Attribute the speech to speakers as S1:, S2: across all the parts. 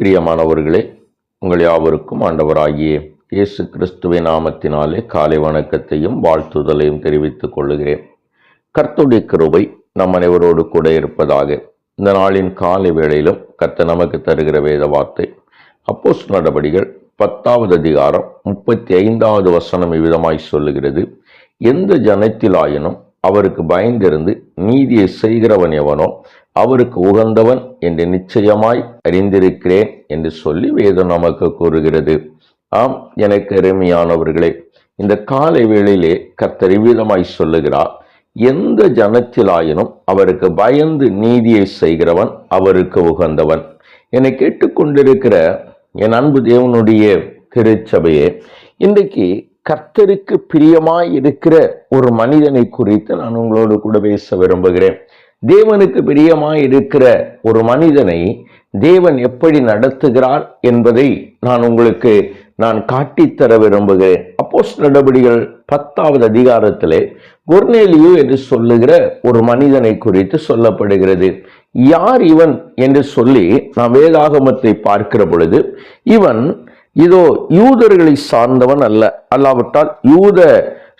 S1: பிரியமானவர்களே உங்கள் யாவருக்கும் ஆண்டவராகிய இயேசு கிறிஸ்துவின் நாமத்தினாலே காலை வணக்கத்தையும் வாழ்த்துதலையும் தெரிவித்துக் கொள்ளுகிறேன். கர்த்துடைய கிருபை நம் அனைவரோடு கூட இருப்பதாக இந்த நாளின் காலை வேளையிலும் கர்த்தர் நமக்கு தருகிற வேத வார்த்தை. அப்போஸ் நடபடிகள் பத்தாவது அதிகாரம் முப்பத்தி ஐந்தாவது வசனம் இவ்விதமாய் சொல்லுகிறது. எந்த ஜனத்திலாயினும் அவருக்கு பயந்திருந்து நீதியை செய்கிறவன் எவனோ அவருக்கு உகந்தவன் என்று நிச்சயமாய் அறிந்திருக்கிறேன் என்று சொல்லி வேதம் நமக்கு கூறுகிறது. ஆம் எனக்கு அருமையானவர்களே இந்த காலை வேளையிலே கர்த்தர் இவ்விதமாய் சொல்லுகிறார் எந்த ஜனத்திலாயினும் அவருக்கு பயந்து நீதியை செய்கிறவன் அவருக்கு உகந்தவன். என்னை கேட்டுக்கொண்டிருக்கிற என் அன்பு தேவனுடைய திருச்சபையே இன்றைக்கு கர்த்தருக்கு பிரியமாய் இருக்கிற ஒரு மனிதனை குறித்து நான் உங்களோடு கூட பேச விரும்புகிறேன். தேவனுக்கு பிரியமாய் இருக்கிற ஒரு மனிதனை தேவன் எப்படி நடத்துகிறார் என்பதை நான் உங்களுக்கு நான் காட்டித்தர விரும்புகிறேன். அப்போஸ் நடவடிகள் பத்தாவது அதிகாரத்திலே கொர்னேலியு என்று சொல்லுகிற ஒரு மனிதனை குறித்து சொல்லப்படுகிறது. யார் இவன் என்று சொல்லி நாம் வேதாகமத்தை பார்க்கிற பொழுது இவன் இதோ யூதர்களை சார்ந்தவன் அல்ல அல்லாவிட்டால் யூத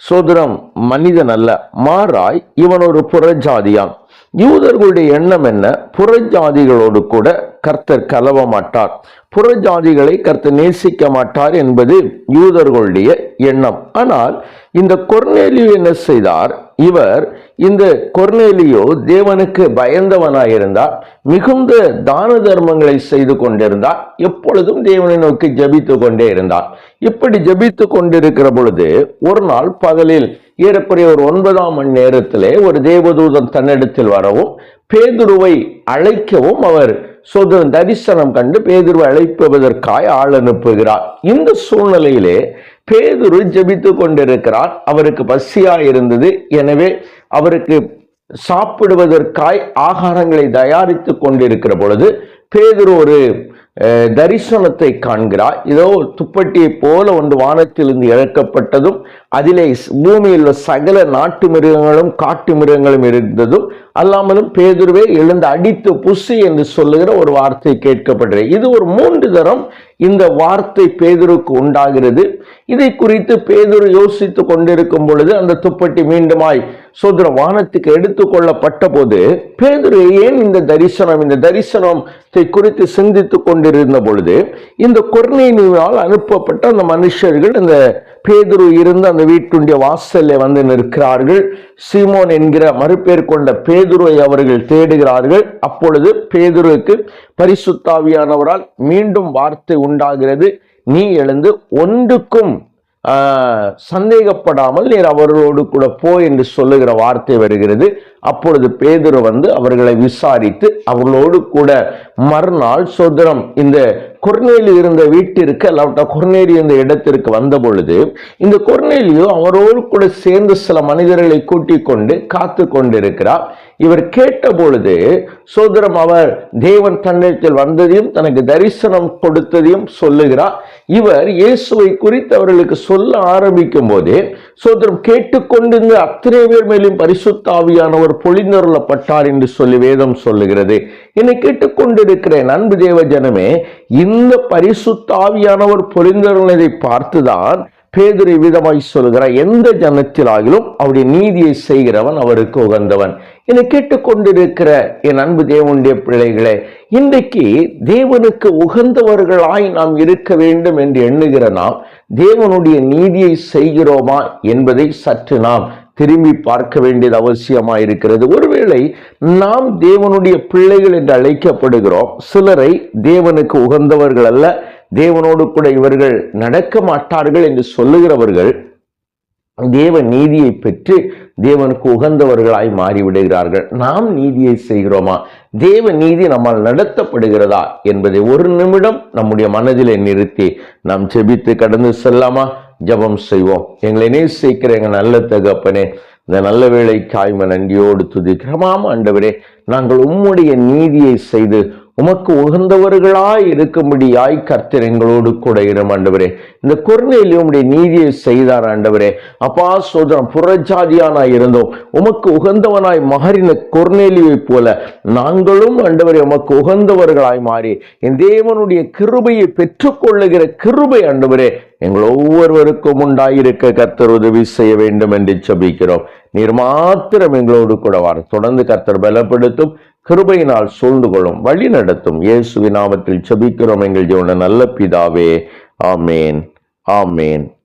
S1: சோதரம் மனிதன் அல்ல மாறாய் இவன் ஒரு புறஜாதியான். யூதர்களுடைய எண்ணம் என்ன? புறஜாதிகளோடு கூட கர்த்தர் கலவ மாட்டார். புறஜாதிகளை கர்த்தர் நேசிக்க மாட்டார் என்பது யூதர்களுடைய எண்ணம். ஆனால் இந்த கொர்னேலியோ என்ன செய்தார்? இவர் இந்த கொர்னேலியோ தேவனுக்கு பயந்தவனாயிருந்தார் மிகுந்த தான தர்மங்களை செய்து கொண்டிருந்தார். எப்பொழுதும் தேவனை நோக்கி ஜபித்து கொண்டே இருந்தார். இப்படி ஜபித்து கொண்டிருக்கிற பொழுது ஒரு நாள் பகலில் ஏறக்குறைய ஒரு ஒன்பதாம் மணி நேரத்திலே ஒரு தேவதூதன் தன்னிடத்தில் வரவும் பேதுருவை அழைக்கவும் அவர் சொத தரிசனம் கண்டு பேதுருவை அழைப்பதற்காய் ஆள் அனுப்புகிறார். இந்த சூழ்நிலையிலே பேதுரு ஜெபித்து கொண்டிருக்கிறார். அவருக்கு பசியா இருந்தது. எனவே அவருக்கு சாப்பிடுவதற்காய் ஆகாரங்களை தயாரித்து கொண்டிருக்கிற பொழுது பேதுரு ஒரு தரிசனத்தை காண்கிறார். இதோ துப்பட்டியை போல ஒன்று வானத்திலிருந்து இழக்கப்பட்டதும் அதிலே பூமியில் உள்ள சகல நாட்டு மிருகங்களும் காட்டு மிருகங்களும் இருந்ததும் அல்லாமலும் பேதுருவே எழுந்து அடித்து புசி என்று சொல்லுகிற ஒரு வார்த்தை கேட்கப்படுகிறது. இது ஒரு மூன்று தரம் இந்த வார்த்தை பேதுருக்கு உண்டாகிறது. இதை குறித்து பேதுரு யோசித்து கொண்டிருக்கும் பொழுது அந்த துப்பட்டி மீண்டுமாய் சோதர வானத்துக்கு எடுத்துக்கொள்ளப்பட்ட போது பேதுரு ஏன் இந்த தரிசனம் இந்த தரிசனத்தை குறித்து சிந்தித்துக் கொண்டிருந்த பொழுது இந்த கொர்நேனியால் அனுப்பப்பட்ட அந்த மனுஷர்கள் இந்த பேதுரு இருந்து அந்த வீட்டுடைய வாசல்ல வந்து நிற்கிறார்கள். சீமோன் என்கிற மறுபேர் கொண்ட பேதுருவை அவர்கள் தேடுகிறார்கள். அப்பொழுது பேதுருவுக்கு பரிசுத்தாவியானவரால் மீண்டும் வார்த்தை உண்டாகிறது. நீ எழுந்து ஒன்றுக்கும் சந்தேகப்படாமல் நீர் அவர்களோடு கூட போ என்று சொல்லுகிற வார்த்தை வருகிறது. அப்பொழுது பேதுரு வந்து அவர்களை விசாரித்து அவர்களோடு கூட மறுநாள் சோதரம் இந்த குர்நேலி இருந்த வீட்டிற்கு அல்லாவிட்ட குர்நேலி இருந்த இடத்திற்கு வந்த பொழுது இந்த குர்நேலியோ அவரோடு கூட சேர்ந்து சில மனிதர்களை கூட்டிக் கொண்டு காத்து கொண்டிருக்கிறார். இவர் கேட்ட பொழுது சோதரம் அவர் தேவன் தன்னிடத்தில் வந்ததையும் தனக்கு தரிசனம் கொடுத்ததையும் சொல்லுகிறார். இவர் இயேசுவை குறித்து அவர்களுக்கு சொல்ல ஆரம்பிக்கும் போதே சோதரம் கேட்டுக்கொண்டிருந்த அத்தனை பேர் மேலும் பரிசுத்தாவியானவர் பொழிந்தருளப்பட்டார் என்று சொல்லி வேதம் சொல்லுகிறது. என்னை கேட்டுக்கொண்டிருக்கிற என் அன்பு தேவ ஜனமே இந்த பரிசுத்தாவியானவர் பொழிந்தருளதை பார்த்துதான் பேதுரை விதமாய் சொல்கிறார். எந்த ஜனத்திலாகிலும் அவருடைய நீதியை செய்கிறவன் அவருக்கு உகந்தவன். என்னை கேட்டுக்கொண்டிருக்கிற என் அன்பு தேவனுடைய பிள்ளைகளே இன்றைக்கு தேவனுக்கு உகந்தவர்களாய் நாம் இருக்க வேண்டும் என்று எண்ணுகிற நாம் தேவனுடைய நீதியை செய்கிறோமா என்பதை சற்று நாம் திரும்பி பார்க்க வேண்டியது அவசியமாக இருக்கிறது ஒருவேளை நாம் தேவனுடைய பிள்ளைகள் என்று அழைக்கப்படுகிறோம். சிலரை தேவனுக்கு உகந்தவர்கள் அல்ல தேவனோடு கூட இவர்கள் நடக்க மாட்டார்கள் என்று சொல்லுகிறவர்கள் தேவ நீதியை பெற்று தேவனுக்கு உகந்தவர்களாய் மாறிவிடுகிறார்கள். நாம் நீதியை செய்கிறோமா? தேவ நீதி நம்மால் நடத்தப்படுகிறதா என்பதை ஒரு நிமிடம் நம்முடைய மனதிலே நிறுத்தி நாம் செபித்து கடந்து செல்லாமா? ஜெபம் செய்வோம். எங்களை நேசிக்கிற எங்கள் நல்ல தகப்பனே இந்த நல்ல வேலை காய்ம நன்றியோடு துதிக்கிறமாம் ஆண்டவரே நாங்கள் உம்முடைய நீதியை செய்து உமக்கு உகந்தவர்களாய் இருக்கும்படியாய் கர்த்தர் எங்களோடு கூட இடம் ஆண்டவரே. இந்த குறுநிலையுடைய நீதியை செய்தார் ஆண்டவரே. அப்பா சோதரம் புறஜாதியானாய் இருந்தோம். உமக்கு உகந்தவனாய் மாறின குறுநெலியை போல நாங்களும் ஆண்டவரே உமக்கு உகந்தவர்களாய் மாறி என் தேவனுடைய கிருபையை பெற்றுக்கொள்ளுகிற கிருபை ஆண்டவரே எங்கள் ஒவ்வொருவருக்கும் உண்டாயிருக்க கர்த்தர் உதவி செய்ய வேண்டும் என்று சபிக்கிறோம் நீர் மாத்திரம் எங்களோடு கூட வார. தொடர்ந்து கர்த்தர் பலப்படுத்தும். கிருபையினால் சூழ்ந்து கொள்ளும் வழி நடத்தும். இயேசுவின் நாமத்தில் செபிக்கிறோம். எங்கள் ஜீவன நல்ல பிதாவே. ஆமேன். ஆமேன்.